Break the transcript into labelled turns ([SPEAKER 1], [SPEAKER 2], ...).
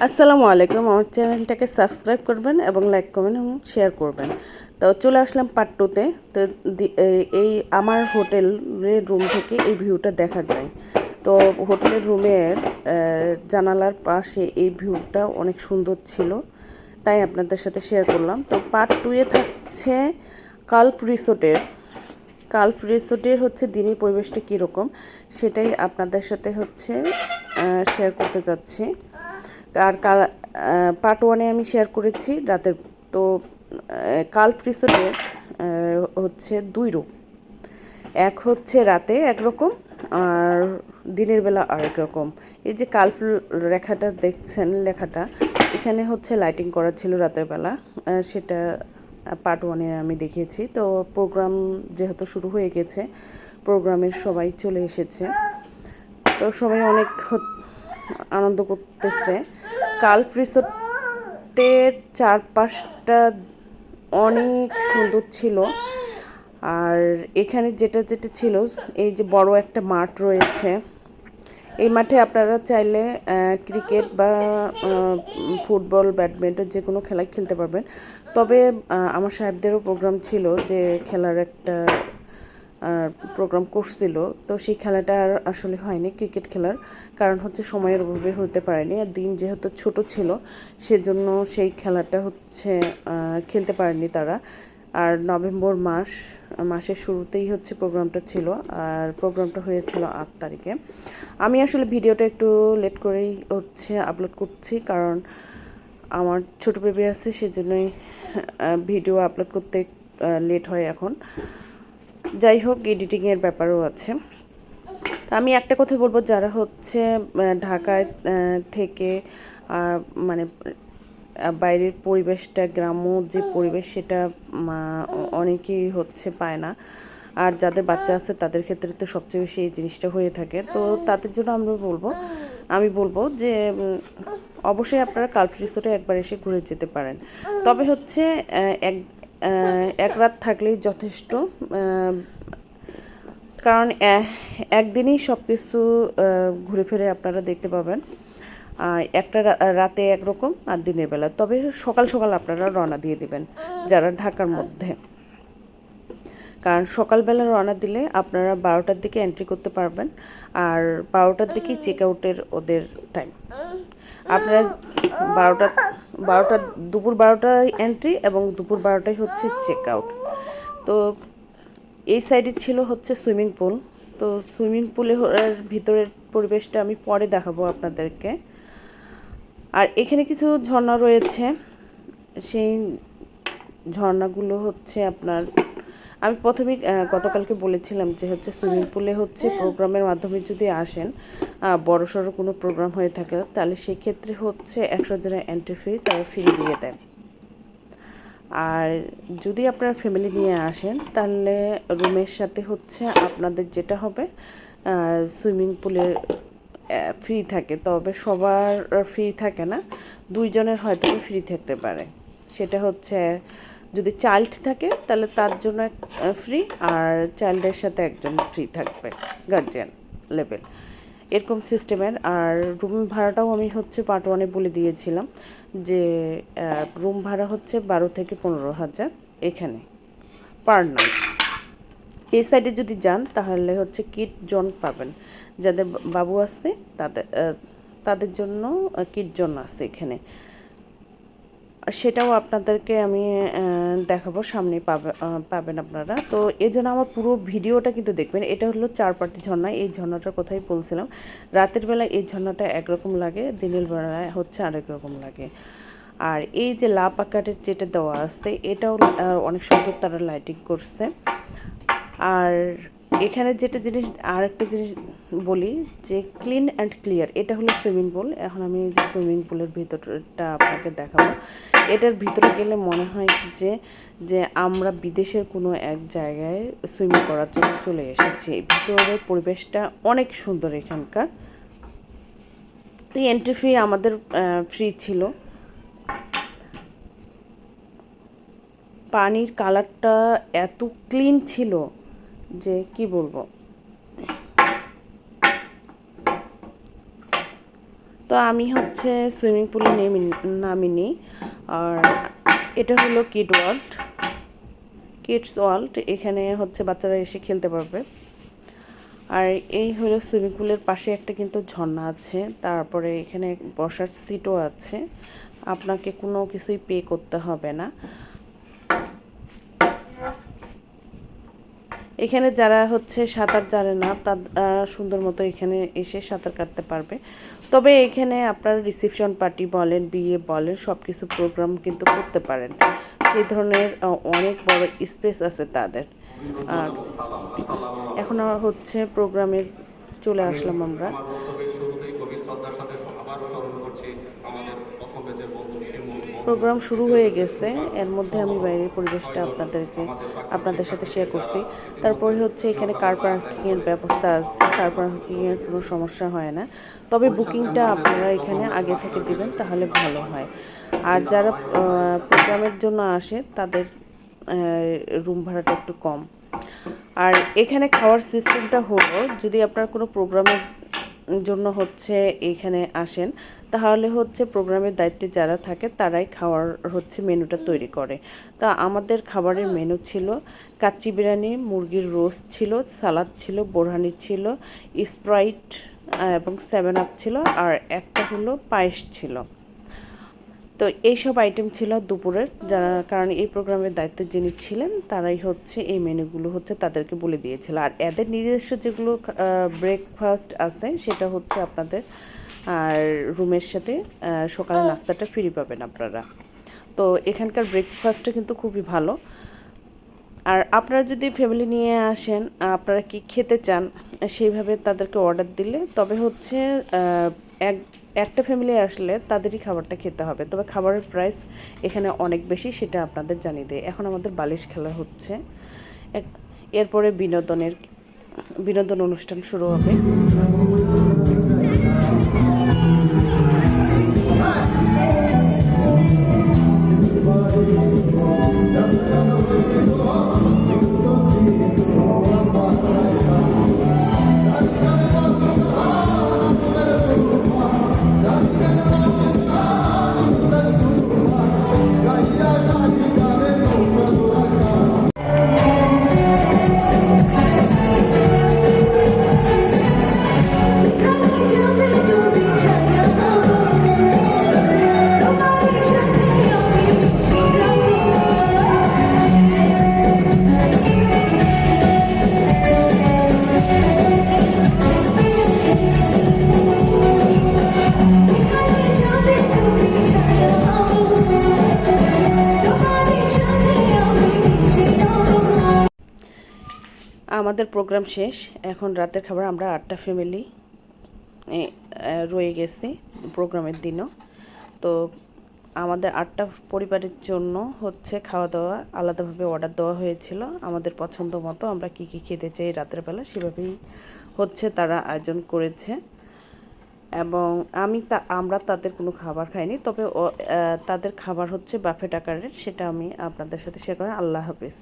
[SPEAKER 1] আসসালামু আলাইকুম। আমার চ্যানেলটাকে সাবস্ক্রাইব করবেন এবং লাইক করবেন এবং শেয়ার করবেন। তো চলে আসলাম পার্ট টুতে তো। এই- আমার হোটেলের রুম থেকে এই ভিউটা দেখা যায়। তো হোটেলের রুমের জানালার পাশে এই ভিউটা অনেক সুন্দর ছিল। তাই আপনাদের সাথে শেয়ার করলাম। তো পার্ট টুয়ে থাকছে কাল্প রিসোর্টের। কাল্প রিসোর্টের হচ্ছে দিনের পরিবেশটা কীরকম? সেটাই আপনাদের সাথে হচ্ছে শেয়ার করতে যাচ্ছি। আর কাল পার্ট ওয়ানে আমি শেয়ার করেছি রাতের, তো কাল্প রিসোর্টের হচ্ছে দুই রুম এক হচ্ছে রাতে একরকম আর দিনের বেলা আরেক রকম। এই যে কাল্প রেখাটা দেখছেন লেখাটা, এখানে হচ্ছে লাইটিং করা ছিল রাতের বেলা সেটা পার্ট ওয়ানে আমি দেখিয়েছি। তো প্রোগ্রাম যেহেতু শুরু হয়ে গেছে প্রোগ্রামের সবাই চলে এসেছে। তো সবাই অনেক আনন্দ করতেছে। কাল্প রিসোর্টের চারপাশটা অনেক সুন্দর ছিল। আর এখানে যেটা যেটা ছিল, এই যে বড় একটা মাঠ রয়েছে। এই মাঠে আপনারা চাইলে ক্রিকেট বা ফুটবল, ব্যাডমিন্টন যে কোনো খেলাই খেলতে পারবেন। তবে আমার সাহেবদেরও প্রোগ্রাম ছিল যে খেলার একটা প্রোগ্রাম করছিল, তো সেই খেলাটা আর আসলে হয়নি ক্রিকেট খেলার। কারণ হচ্ছে সময়ের অভাবে হতে পারেনি। আর দিন যেহেতু ছোট ছিল, সেজন্য সেই খেলাটা হচ্ছে খেলতে পারেনি তারা। আর নভেম্বর মাস, মাসের শুরুতেই হচ্ছে প্রোগ্রামটা ছিল, আর প্রোগ্রামটা হয়েছিল আট তারিখে। আমি আসলে ভিডিওটা একটু লেট করেই হচ্ছে আপলোড করছি, কারণ আমার ছোট বেবি আছে, সেজন্যই ভিডিও আপলোড করতে লেট হয় এখন। যাই হোক এডিটিংয়ের ব্যাপারও আছে। তা আমি একটা কথা বলব, যারা হচ্ছে ঢাকায় থেকে মানে বাইরের পরিবেশটা, গ্রাম্য যে পরিবেশ, সেটা অনেকেই হচ্ছে পায় না। আর যাদের বাচ্চা আছে, তাদের ক্ষেত্রে তো সবচেয়ে বেশি এই জিনিসটা হয়ে থাকে। তো তাদের জন্য আমরা বলব, আমি বলব যে অবশ্যই আপনারা কাল্প রিসোর্টে একবার এসে ঘুরে যেতে পারেন। তবে হচ্ছে এক এক রাত থাকলেই যথেষ্ট কারণ একদিনেই সব কিছু ঘুরে ফিরে আপনারা দেখতে পাবেন। একটা রাতে একরকম আর দিনের বেলা। তবে সকাল সকাল আপনারা রওনা দিয়ে দিবেন, যারা ঢাকার মধ্যে। কারণ সকালবেলা রওনা দিলে আপনারা বারোটার দিকে এন্ট্রি করতে পারবেন, আর বারোটার দিকেই চেক আউটের ওদের টাইম আপনারা বারোটা বারোটা, দুপুর বারোটায় এন্ট্রি এবং দুপুর বারোটায় হচ্ছে চেক আউট তো এই সাইডে ছিল হচ্ছে সুইমিং পুল তো সুইমিং পুলের ভিতরের পরিবেশটা আমি পরে দেখাবো আপনাদেরকে। আর এখানে কিছু ঝর্ণা রয়েছে। সেই ঝর্ণাগুলো হচ্ছে আপনার আমি প্রথমে গতকালকে বলেছিলাম যে হচ্ছে সুইমিং পুলে হচ্ছে প্রোগ্রামের মাধ্যমে যদি আসেন বড় সড়ো কোনো প্রোগ্রাম হয়ে থাকে, তাহলে সেক্ষেত্রে হচ্ছে একশো জনের এন্ট্রি ফি তারা ফ্রি দিয়ে দেয়। আর যদি আপনার ফ্যামিলি নিয়ে আসেন, তাহলে রুমের সাথে হচ্ছে আপনাদের যেটা হবে সুইমিং পুলে ফ্রি থাকে। তবে সবার ফ্রি থাকে না, দুইজনের হয়তো ফ্রি থাকতে পারে। সেটা হচ্ছে যদি চাইল্ড থাকে, তাহলে তার জন্য ফ্রি আর চাইল্ডের সাথে একজন ফ্রি থাকবে গার্জিয়ান লেভেল এরকম সিস্টেমের আর রুম ভাড়াটাও আমি হচ্ছে পার্ট ওয়ানে বলে দিয়েছিলাম যে রুম ভাড়া হচ্ছে বারো থেকে পনেরো হাজার এখানে পার নাইট এই সাইডে যদি যান, তাহলে হচ্ছে কিট জোন পাবেন। যাদের বাবু আছে, তাদের তাদের জন্য কিট জোন আছে এখানে। সেটাও আপনাদেরকে আমি দেখাবো সামনে পাবে পাবেন আপনারা। তো এই জন্য আমার পুরো ভিডিওটা কিন্তু দেখবেন। এটা হলো চার পাটি ঝর্ণা। এই ঝর্ণাটার কথাই বলছিলাম। রাতের বেলা এই ঝর্ণাটা একরকম লাগে, দিনের বেলায় হচ্ছে আরেক রকম লাগে। আর এই যে লাভ আকারের যেটা দেওয়া আছে, এটাও অনেক সুন্দর তারা লাইটিং করছে। আর এখানে যেটা জিনিস আর একটা জিনিস বলি যে ক্লিন অ্যান্ড ক্লিয়ার এটা হলো সুইমিং পুল এখন আমি যে সুইমিং পুলের ভিতরটা আপনাকে দেখাবো। এটার ভিতরে গেলে মনে হয় যে যে আমরা বিদেশের কোনো এক জায়গায় সুইমিং করার জন্য চলে এসেছি। ভিতরের পরিবেশটা অনেক সুন্দর এখানকার। তো এন্ট্রি ফি আমাদের ফ্রি ছিল। পানির কালারটা এত ক্লিন ছিল। যে কি বলব? তো আমি হচ্ছে সুইমিং পুলে নেমে, নামিনি। আর এটা হলো কিড ওয়ার্ল্ড। কিডস ওয়ার্ল্ড, এখানে হচ্ছে বাচ্চারা এসে খেলতে পারবে। আর এই হলো সুইমিং পুলের পাশে একটা কিন্তু ঝর্ণা আছে। তারপরে এখানে বসার সিটও আছে। আপনাকে কোনো কিছুই পে করতে হবে না। এখানে যারা হচ্ছে সাঁতার জানে না তারা সুন্দর মতো এখানে এসে সাঁতার কাটতে পারবে। তবে এখানে আপনার রিসেপশন পার্টি বলেন বিয়ে বলেন সব কিছু প্রোগ্রাম কিন্তু করতে পারেন। সেই ধরনের অনেক বড় স্পেস আছে তাদের। আর এখন হচ্ছে প্রোগ্রামের চলে আসলাম আমরা।
[SPEAKER 2] শ্রদ্ধার সাথে আবারও স্মরণ করছি আমাদের প্রথম বেজের বন্ধু শিমুল
[SPEAKER 1] প্রোগ্রাম শুরু হয়ে গেছে। এর মধ্যে আমি বাইরের পরিবেশটা আপনাদেরকে আপনাদের সাথে শেয়ার করছি। তারপরে হচ্ছে এখানে কার পার্কিংয়ের ব্যবস্থা আছে। কার পার্কিংয়ের কোনো সমস্যা হয় না। তবে বুকিংটা আপনারা এখানে আগে থেকে দিবেন তাহলে ভালো হয়। আর যারা প্রোগ্রামের জন্য আসে তাদের রুম ভাড়াটা একটু কম। আর এখানে খাওয়ার সিস্টেমটা হলো যদি আপনার কোনো প্রোগ্রামের জন্য হচ্ছে এখানে আসেন। তাহলে হচ্ছে প্রোগ্রামের দায়িত্বে যারা থাকে তারাই খাওয়ার হচ্ছে মেনুটা তৈরি করে। তা আমাদের খাবারের মেনু ছিল কাচ্চি বিরিয়ানি, মুরগির রোস্ট ছিল, সালাদ ছিল, বোরহানি ছিল, স্প্রাইট এবং সেভেন আপ ছিল, আর একটা হলো পায়েস ছিল। তো এইসব আইটেম ছিল দুপুরের যারা কারণ এই প্রোগ্রামের দায়িত্ব যিনি ছিলেন তারাই হচ্ছে এই মেনুগুলো হচ্ছে তাদেরকে বলে দিয়েছিল। আর এদের নিজস্ব যেগুলো ব্রেকফাস্ট আছে সেটা হচ্ছে আপনাদের আর রুমের সাথে সকালে নাস্তাটা ফ্রি পাবেন আপনারা। তো এখানকার ব্রেকফাস্টটা কিন্তু খুবই ভালো। আর আপনারা যদি ফ্যামিলি নিয়ে আসেন আপনারা কি খেতে চান সেইভাবে তাদেরকে অর্ডার দিলে তবে হচ্ছে এক একটা ফ্যামিলি আসলে তাদেরই খাবারটা খেতে হবে। তবে খাবারের প্রাইস এখানে অনেক বেশি, সেটা আপনাদের জানিয়ে দেয় এখন আমাদের বালিশ খেলা হচ্ছে। এরপরে বিনোদনের বিনোদন অনুষ্ঠান শুরু হবে। আমাদের প্রোগ্রাম শেষ। এখন রাতের খাবার আমরা আটটা ফ্যামিলি রয়ে গেছি প্রোগ্রামের দিনও। তো আমাদের আটটা পরিবারের জন্য হচ্ছে খাওয়া দাওয়া আলাদাভাবে অর্ডার দেওয়া হয়েছিল। আমাদের পছন্দ মতো আমরা কী কী খেতে চাই রাতের বেলা সেভাবেই হচ্ছে তারা আয়োজন করেছে। এবং আমি তা, আমরা তাদের কোনো খাবার খাইনি, তবে তাদের খাবার হচ্ছে বাফেট আকারের, সেটা আমি আপনাদের সাথে শেয়ার করি আল্লাহ হাফিজ।